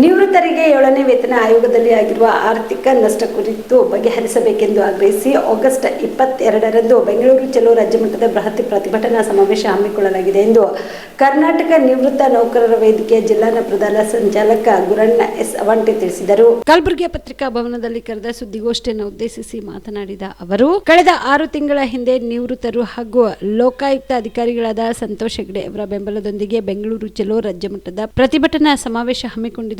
ನಿವೃತ್ತರಿಗೆ ಏಳನೇ ವೇತನ ಆಯೋಗದಲ್ಲಿ ಆಗಿರುವ ಆರ್ಥಿಕ ನಷ್ಟ ಕುರಿತು ಬಗೆಹರಿಸಬೇಕೆಂದು ಆಗ್ರಹಿಸಿ ಆಗಸ್ಟ್ ಇಪ್ಪತ್ತೆರಡರಂದು ಬೆಂಗಳೂರು ಚಲೋ ರಾಜ್ಯ ಮಟ್ಟದ ಬೃಹತ್ ಪ್ರತಿಭಟನಾ ಸಮಾವೇಶ ಹಮ್ಮಿಕೊಳ್ಳಲಾಗಿದೆ ಎಂದು ಕರ್ನಾಟಕ ನಿವೃತ್ತ ನೌಕರರ ವೇದಿಕೆಯ ಜಿಲ್ಲಾ ಪ್ರಧಾನ ಸಂಚಾಲಕ ಗುರಣ್ಣ ಎಸ್ ಅವಂಟಿ ತಿಳಿಸಿದರು. ಕಲಬುರಗಿಯ ಪತ್ರಿಕಾ ಭವನದಲ್ಲಿ ಕರೆದ ಸುದ್ದಿಗೋಷ್ಠಿಯನ್ನು ಉದ್ದೇಶಿಸಿ ಮಾತನಾಡಿದ ಅವರು, ಕಳೆದ ಆರು ತಿಂಗಳ ಹಿಂದೆ ನಿವೃತ್ತರು ಹಾಗೂ ಲೋಕಾಯುಕ್ತ ಅಧಿಕಾರಿಗಳಾದ ಸಂತೋಷ್ ಹೆಗ್ಡೆ ಅವರ ಬೆಂಬಲದೊಂದಿಗೆ ಬೆಂಗಳೂರು ಚಲೋ ರಾಜ್ಯ ಮಟ್ಟದ ಪ್ರತಿಭಟನಾ ಸಮಾವೇಶ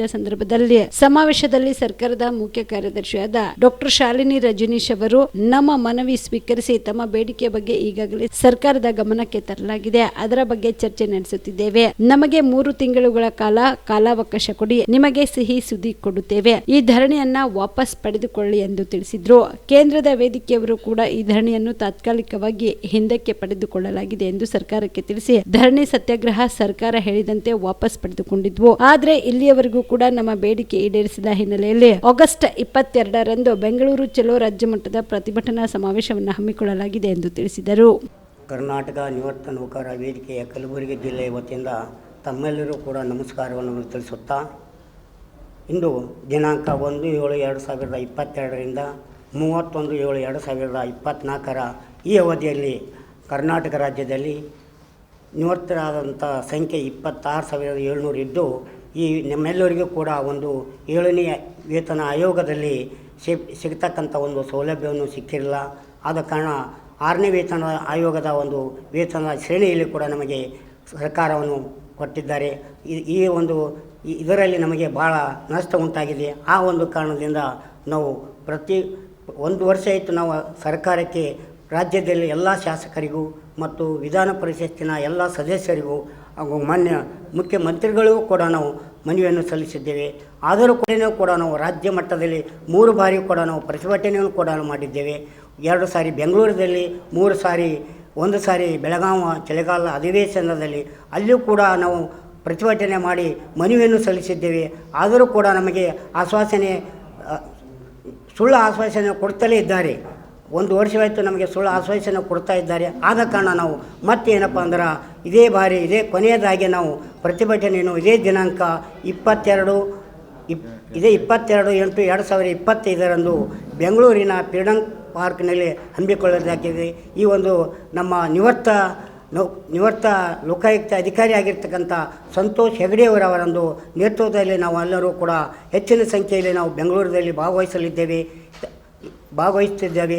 ಸಂದರ್ಭದಲ್ಲಿ ಸಮಾವೇಶದಲ್ಲಿ ಸರ್ಕಾರದ ಮುಖ್ಯ ಕಾರ್ಯದರ್ಶಿಯಾದ ಡಾಕ್ಟರ್ ಶಾಲಿನಿ ರಜನೀಶ್ ಅವರು ನಮ್ಮ ಮನವಿ ಸ್ವೀಕರಿಸಿ ತಮ್ಮ ಬೇಡಿಕೆ ಬಗ್ಗೆ ಈಗಾಗಲೇ ಸರ್ಕಾರದ ಗಮನಕ್ಕೆ ತರಲಾಗಿದೆ. ಅದರ ಬಗ್ಗೆ ಚರ್ಚೆ ನಡೆಸುತ್ತಿದ್ದೇವೆ. ನಮಗೆ ಮೂರು ತಿಂಗಳುಗಳ ಕಾಲ ಕಾಲಾವಕಾಶ ಕೊಡಿ, ನಿಮಗೆ ಸಿಹಿ ಸುದ್ದಿ ಕೊಡುತ್ತೇವೆ. ಈ ಧರಣಿಯನ್ನ ವಾಪಸ್ ಪಡೆದುಕೊಳ್ಳಿ ಎಂದು ತಿಳಿಸಿದ್ರು. ಕೇಂದ್ರದ ವೇದಿಕೆಯವರು ಕೂಡ ಈ ಧರಣಿಯನ್ನು ತಾತ್ಕಾಲಿಕವಾಗಿ ಹಿಂದಕ್ಕೆ ಪಡೆದುಕೊಳ್ಳಲಾಗಿದೆ ಎಂದು ಸರ್ಕಾರಕ್ಕೆ ತಿಳಿಸಿ ಧರಣಿ ಸತ್ಯಾಗ್ರಹ ಸರ್ಕಾರ ಹೇಳಿದಂತೆ ವಾಪಸ್ ಪಡೆದುಕೊಂಡಿದ್ವು. ಆದ್ರೆ ಇಲ್ಲಿಯವರೆಗೂ ಕೂಡ ನಮ್ಮ ಬೇಡಿಕೆ ಈಡೇರಿಸಿದ ಹಿನ್ನೆಲೆಯಲ್ಲಿ ಆಗಸ್ಟ್ ಇಪ್ಪತ್ತೆರಡರಂದು ಬೆಂಗಳೂರು ಚಲೋ ರಾಜ್ಯ ಮಟ್ಟದ ಪ್ರತಿಭಟನಾ ಸಮಾವೇಶವನ್ನು ಹಮ್ಮಿಕೊಳ್ಳಲಾಗಿದೆ ಎಂದು ತಿಳಿಸಿದರು. ಕರ್ನಾಟಕ ನಿವೃತ್ತ ನೌಕರ ವೇದಿಕೆಯ ಕಲಬುರಗಿ ಜಿಲ್ಲೆಯ ವತಿಯಿಂದ ತಮ್ಮೆಲ್ಲರೂ ಕೂಡ ನಮಸ್ಕಾರವನ್ನು ತಿಳಿಸುತ್ತಾ, ಇಂದು ದಿನಾಂಕ ಒಂದು ಏಳು ಎರಡು ಸಾವಿರದ ಇಪ್ಪತ್ತೆರಡರಿಂದ ಮೂವತ್ತೊಂದು ಏಳು ಎರಡು ಸಾವಿರದ ಇಪ್ಪತ್ತ್ನಾಲ್ಕರ ಈ ಅವಧಿಯಲ್ಲಿ ಕರ್ನಾಟಕ ರಾಜ್ಯದಲ್ಲಿ ನಿವೃತ್ತರಾದಂಥ ಸಂಖ್ಯೆ ಇಪ್ಪತ್ತಾರು ಸಾವಿರದ ಏಳ್ನೂರು ಇದ್ದು ಈ ನಮ್ಮೆಲ್ಲರಿಗೂ ಕೂಡ ಒಂದು ಏಳನೇ ವೇತನ ಆಯೋಗದಲ್ಲಿ ಸಿಗ್, ಸಿಗ್ತಕ್ಕಂಥ ಒಂದು ಸೌಲಭ್ಯವನ್ನು ಸಿಕ್ಕಿರಲಿಲ್ಲ ಆದ ಕಾರಣ ಆರನೇ ವೇತನ ಆಯೋಗದ ಒಂದು ವೇತನ ಶ್ರೇಣಿಯಲ್ಲಿ ಕೂಡ ನಮಗೆ ಸರ್ಕಾರವನ್ನು ಕೊಟ್ಟಿದ್ದಾರೆ. ಈ- ಈ ಒಂದು ಇದರಲ್ಲಿ ನಮಗೆ ಭಾಳ ನಷ್ಟ ಉಂಟಾಗಿದೆ. ಆ ಒಂದು ಕಾರಣದಿಂದ ನಾವು ಪ್ರತಿ ಒಂದು ವರ್ಷ ಆಯಿತು ನಾವು ಸರ್ಕಾರಕ್ಕೆ ರಾಜ್ಯದಲ್ಲಿ ಎಲ್ಲ ಶಾಸಕರಿಗೂ ಮತ್ತು ವಿಧಾನ ಪರಿಷತ್ತಿನ ಎಲ್ಲ ಸದಸ್ಯರಿಗೂ ಹಾಗೂ ಮಾನ್ಯ ಮುಖ್ಯಮಂತ್ರಿಗಳಿಗೂ ಕೂಡ ನಾವು ಮನವಿಯನ್ನು ಸಲ್ಲಿಸಿದ್ದೇವೆ. ಆದರೂ ಕೂಡ ಕೂಡ ನಾವು ರಾಜ್ಯ ಮಟ್ಟದಲ್ಲಿ ಮೂರು ಬಾರಿ ಕೂಡ ನಾವು ಪ್ರತಿಭಟನೆಯನ್ನು ಕೂಡ ಮಾಡಿದ್ದೇವೆ. ಎರಡು ಸಾರಿ ಬೆಂಗಳೂರಿನಲ್ಲಿ, ಮೂರು ಸಾರಿ, ಒಂದು ಸಾರಿ ಬೆಳಗಾವಿ ಚಳಿಗಾಲ ಅಧಿವೇಶನದಲ್ಲಿ ಅಲ್ಲಿಯೂ ಕೂಡ ನಾವು ಪ್ರತಿಭಟನೆ ಮಾಡಿ ಮನವಿಯನ್ನು ಸಲ್ಲಿಸಿದ್ದೇವೆ. ಆದರೂ ಕೂಡ ನಮಗೆ ಆಶ್ವಾಸನೆ ಸುಳ್ಳು ಆಶ್ವಾಸನೆ ಕೊಡ್ತಲೇ ಇದ್ದಾರೆ. ಒಂದು ವರ್ಷವಾಯಿತು ನಮಗೆ ಸುಳ್ಳು ಆಶ್ವಾಸನೆ ಕೊಡ್ತಾ ಇದ್ದಾರೆ. ಆದ ಕಾರಣ ನಾವು ಮತ್ತೇನಪ್ಪ ಅಂದ್ರೆ ಇದೇ ಬಾರಿ, ಇದೇ ಕೊನೆಯದಾಗಿ ನಾವು ಪ್ರತಿಭಟನೆಯನ್ನು ಇದೇ ದಿನಾಂಕ ಇಪ್ಪತ್ತೆರಡು, ಇಪ್, ಇದೇ ಇಪ್ಪತ್ತೆರಡು ಎಂಟು ಎರಡು ಸಾವಿರದ ಇಪ್ಪತ್ತೈದರಂದು ಬೆಂಗಳೂರಿನ ಫ್ರೀಡಮ್ ಪಾರ್ಕ್ನಲ್ಲಿ ಹಮ್ಮಿಕೊಳ್ಳೋದಾಗಿದೆ ಈ ಒಂದು ನಮ್ಮ ನಿವೃತ್ತ ನೌ ನಿವೃತ್ತ ಲೋಕಾಯುಕ್ತ ಅಧಿಕಾರಿ ಆಗಿರ್ತಕ್ಕಂಥ ಸಂತೋಷ್ ಹೆಗಡೆಯವರವರೊಂದು ನೇತೃತ್ವದಲ್ಲಿ ನಾವು ಎಲ್ಲರೂ ಕೂಡ ಹೆಚ್ಚಿನ ಸಂಖ್ಯೆಯಲ್ಲಿ ನಾವು ಬೆಂಗಳೂರಿನಲ್ಲಿ ಭಾಗವಹಿಸಲಿದ್ದೇವೆ. ಭಾಗವಹಿಸುತ್ತಿದ್ದೇವೆ.